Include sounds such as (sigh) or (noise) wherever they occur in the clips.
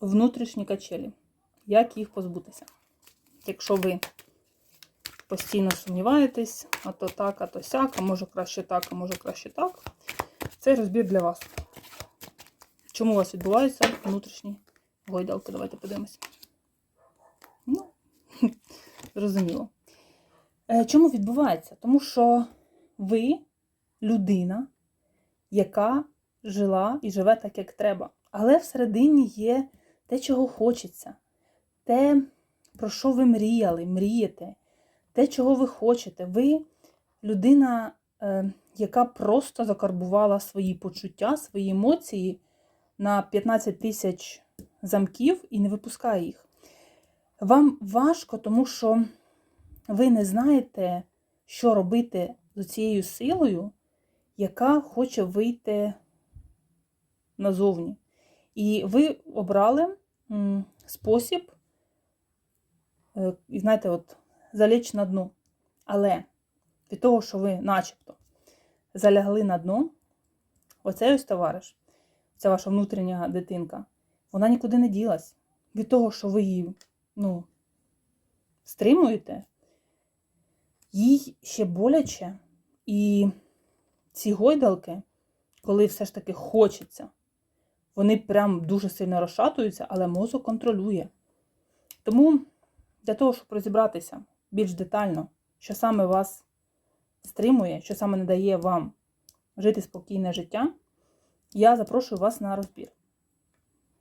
внутрішні качелі. Як їх позбутися? Якщо ви постійно сумніваєтесь, а то так, а то сяк, а може краще так, а може краще так. Цей розбір для вас. Чому у вас відбуваються внутрішні гойдалки? Давайте подивимося. Ну, (laughs) зрозуміло. Е, Чому відбувається? Тому що ви людина, яка жила і живе так, як треба. Але всередині є те, чого хочеться, те, про що ви мріяли, мрієте, те, чого ви хочете. Ви людина, е, яка просто закарбувала свої почуття, свої емоції на 15 тисяч замків і не випускає їх. Вам важко, тому що ви не знаєте, що робити з цією силою, яка хоче вийти назовні. І ви обрали спосіб, е, знаєте, от, залечь на дно. Але від того, що ви начебто залягли на дно, оцей ось товариш, ця ваша внутрішня дитинка, вона нікуди не ділась. Від того, що ви її ну, стримуєте, їй ще боляче. І ці гойдалки, коли все ж таки хочеться, вони прям дуже сильно розшатуються, але мозок контролює. Тому для того, щоб розібратися більш детально, що саме вас стримує, що саме не дає вам жити спокійне життя, я запрошую вас на розбір.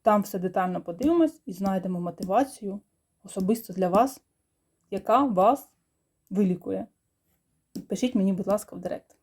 Там все детально подивимось і знайдемо мотивацію особисто для вас, яка вас вилікує. Пишіть мені, будь ласка, в директ.